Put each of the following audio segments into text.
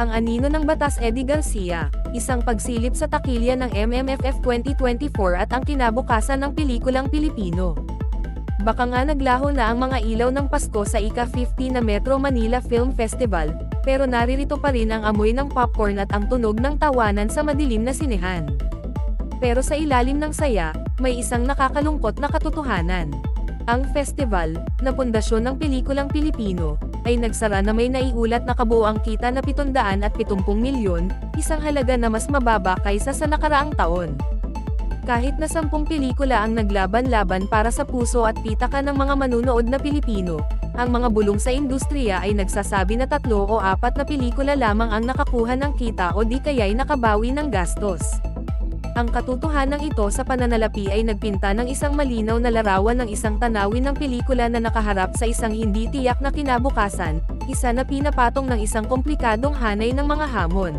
Ang anino ng batas Eddie Garcia, isang pagsilip sa takilya ng MMFF 2024 at ang kinabukasan ng pelikulang Pilipino. Baka nga naglaho na ang mga ilaw ng Pasko sa ika-50 na Metro Manila Film Festival, pero naririto pa rin ang amoy ng popcorn at ang tunog ng tawanan sa madilim na sinehan. Pero sa ilalim ng saya, may isang nakakalungkot na katotohanan. Ang festival, na pundasyon ng pelikulang Pilipino, ay nagsara na may naiulat na kabuoang kita na 770 milyon, isang halaga na mas mababa kaysa sa nakaraang taon. Kahit na sampung pelikula ang naglaban-laban para sa puso at pitaka ng mga manunood na Pilipino, ang mga bulong sa industriya ay nagsasabi na tatlo o apat na pelikula lamang ang nakakuha ng kita o di kaya'y nakabawi ng gastos. Ang katotohanan ito sa pananalapi ay nagpinta ng isang malinaw na larawan ng isang tanawin ng pelikula na nakaharap sa isang hindi tiyak na kinabukasan, isa na pinapatong ng isang komplikadong hanay ng mga hamon.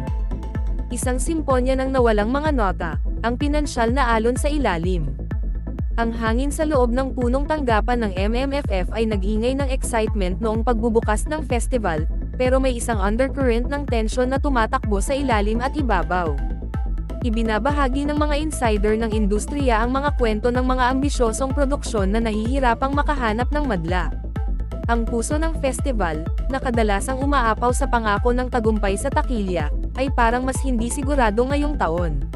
Isang simponya ng nawalang mga nota, ang pinansyal na alon sa ilalim. Ang hangin sa loob ng punong tanggapan ng MMFF ay nag-ingay ng excitement noong pagbubukas ng festival, pero may isang undercurrent ng tensyon na tumatakbo sa ilalim at ibabaw. Ibinabahagi ng mga insider ng industriya ang mga kwento ng mga ambisyosong produksyon na nahihirapang makahanap ng madla. Ang puso ng festival, na kadalasang umaapaw sa pangako ng tagumpay sa takilya, ay parang mas hindi sigurado ngayong taon.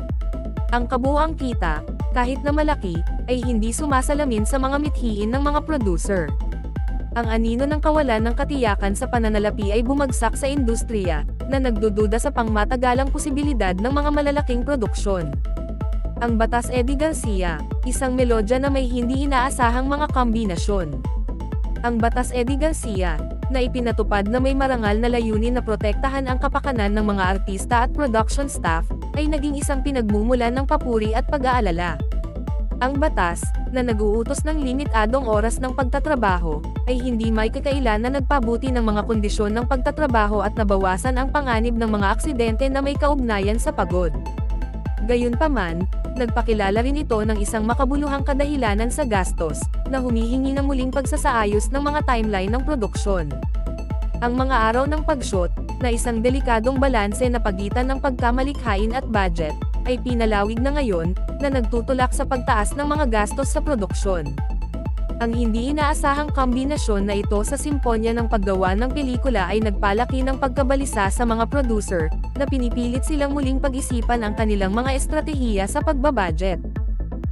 Ang kabuang kita, kahit na malaki, ay hindi sumasalamin sa mga mithiin ng mga producer. Ang anino ng kawalan ng katiyakan sa pananalapi ay bumagsak sa industriya, na nagdududa sa pangmatagalang posibilidad ng mga malalaking produksyon. Ang Batas Eddie Garcia, isang melodya na may hindi inaasahang mga kombinasyon. Ang Batas Eddie Garcia, na ipinatupad na may marangal na layunin na protektahan ang kapakanan ng mga artista at production staff, ay naging isang pinagmumulan ng papuri at pag-aalala. Ang batas, na naguutos ng limitadong oras ng pagtatrabaho, ay hindi may kakailan na nagpabuti ng mga kondisyon ng pagtatrabaho at nabawasan ang panganib ng mga aksidente na may kaugnayan sa pagod. Gayunpaman, nagpakilala rin ito ng isang makabuluhang kadahilanan sa gastos, na humihingi ng muling pagsasaayos ng mga timeline ng produksyon. Ang mga araw ng pag-shoot, na isang delikadong balanse na pagitan ng pagkamalikhain at budget, ay pinalawig na ngayon, na nagtutulak sa pagtaas ng mga gastos sa produksyon. Ang hindi inaasahang kombinasyon na ito sa simponya ng paggawa ng pelikula ay nagpalaki ng pagkabalisa sa mga producer, na pinipilit silang muling pag-isipan ang kanilang mga estratehiya sa pagbabudget.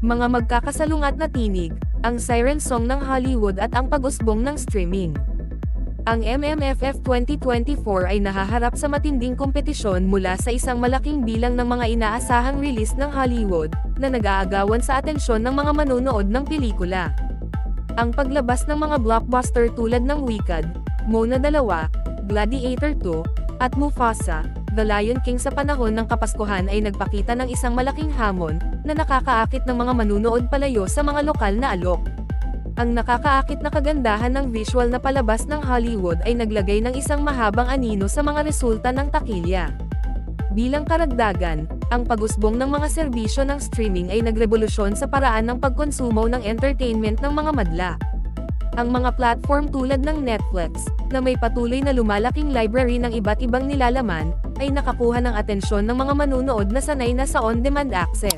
Mga magkakasalungat na tinig, ang siren song ng Hollywood at ang pag-usbong ng streaming. Ang MMFF 2024 ay nahaharap sa matinding kompetisyon mula sa isang malaking bilang ng mga inaasahang release ng Hollywood, na nag-aagawan sa atensyon ng mga manonood ng pelikula. Ang paglabas ng mga blockbuster tulad ng Wicked, Mona 2, Gladiator 2, at Mufasa, The Lion King sa panahon ng Kapaskuhan ay nagpakita ng isang malaking hamon, na nakakaakit ng mga manunood palayo sa mga lokal na alok. Ang nakakaakit na kagandahan ng visual na palabas ng Hollywood ay naglagay ng isang mahabang anino sa mga resulta ng takilya. Bilang karagdagan, ang pagusbong ng mga serbisyo ng streaming ay nagrevolusyon sa paraan ng pagkonsumo ng entertainment ng mga madla. Ang mga platform tulad ng Netflix, na may patuloy na lumalaking library ng iba't ibang nilalaman, ay nakakuha ng atensyon ng mga manunood na sanay na sa on-demand access.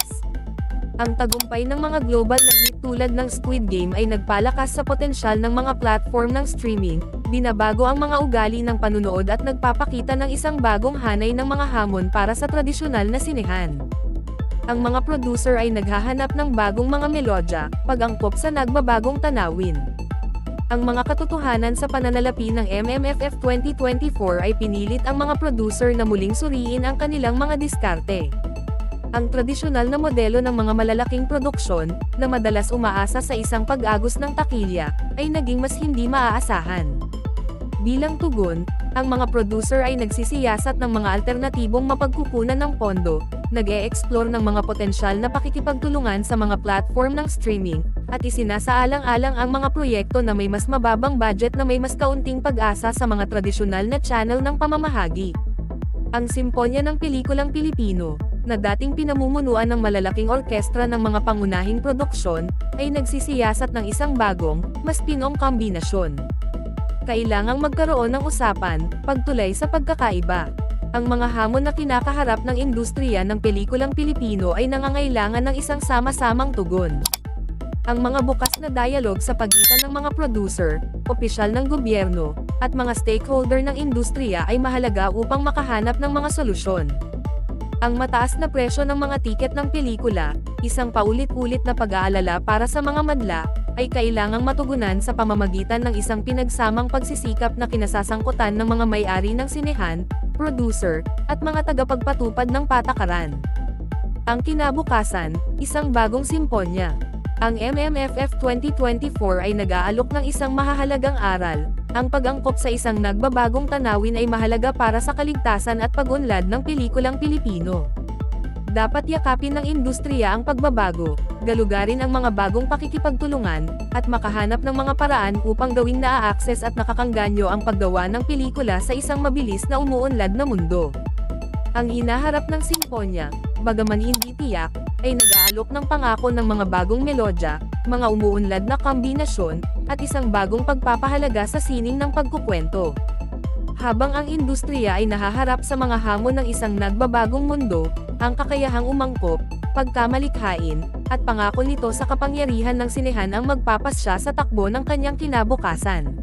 Ang tagumpay ng mga global na hit tulad ng Squid Game ay nagpalakas sa potensyal ng mga platform ng streaming, binabago ang mga ugali ng panunood at nagpapakita ng isang bagong hanay ng mga hamon para sa tradisyonal na sinehan. Ang mga producer ay naghahanap ng bagong mga melodya, pag-angkop sa nagbabagong tanawin. Ang mga katotohanan sa pananalapi ng MMFF 2024 ay pinilit ang mga producer na muling suriin ang kanilang mga diskarte. Ang tradisyonal na modelo ng mga malalaking produksyon, na madalas umaasa sa isang pag-agos ng takilya, ay naging mas hindi maaasahan. Bilang tugon, ang mga producer ay nagsisiyasat ng mga alternatibong mapagkukunan ng pondo, nag-e-explore ng mga potensyal na pakikipagtulungan sa mga platform ng streaming, at isinasaalang-alang ang mga proyekto na may mas mababang budget na may mas kaunting pag-asa sa mga tradisyonal na channel ng pamamahagi. Ang simponya ng pelikulang Pilipino, na dating pinamumunuan ng malalaking orkestra ng mga pangunahing produksyon, ay nagsisiyasat ng isang bagong, mas pinong kombinasyon. Kailangang magkaroon ng usapan, pagtulay sa pagkakaiba. Ang mga hamon na kinakaharap ng industriya ng pelikulang Pilipino ay nangangailangan ng isang sama-samang tugon. Ang mga bukas na dialog sa pagitan ng mga producer, opisyal ng gobyerno, at mga stakeholder ng industriya ay mahalaga upang makahanap ng mga solusyon. Ang mataas na presyo ng mga tiket ng pelikula, isang paulit-ulit na pag-aalala para sa mga madla, ay kailangang matugunan sa pamamagitan ng isang pinagsamang pagsisikap na kinasasangkutan ng mga may-ari ng sinehan, producer, at mga tagapagpatupad ng patakaran. Ang kinabukasan, isang bagong simponya. Ang MMFF 2024 ay nag-aalok ng isang mahahalagang aral. Ang pag-angkop sa isang nagbabagong tanawin ay mahalaga para sa kaligtasan at pag-unlad ng pelikulang Pilipino. Dapat yakapin ng industriya ang pagbabago, galugarin ang mga bagong pakikipagtulungan, at makahanap ng mga paraan upang gawing naa-access at nakakangganyo ang paggawa ng pelikula sa isang mabilis na umuunlad na mundo. Ang hinaharap ng simponya, bagaman hindi tiyak, ay nag-aalok ng pangako ng mga bagong melodya, mga umuunlad na kombinasyon, at isang bagong pagpapahalaga sa sining ng pagkukwento. Habang ang industriya ay nahaharap sa mga hamon ng isang nagbabagong mundo, ang kakayahang umangkop, pagkamalikhain, at pangako nito sa kapangyarihan ng sinehan ang magpapasya sa takbo ng kanyang kinabukasan.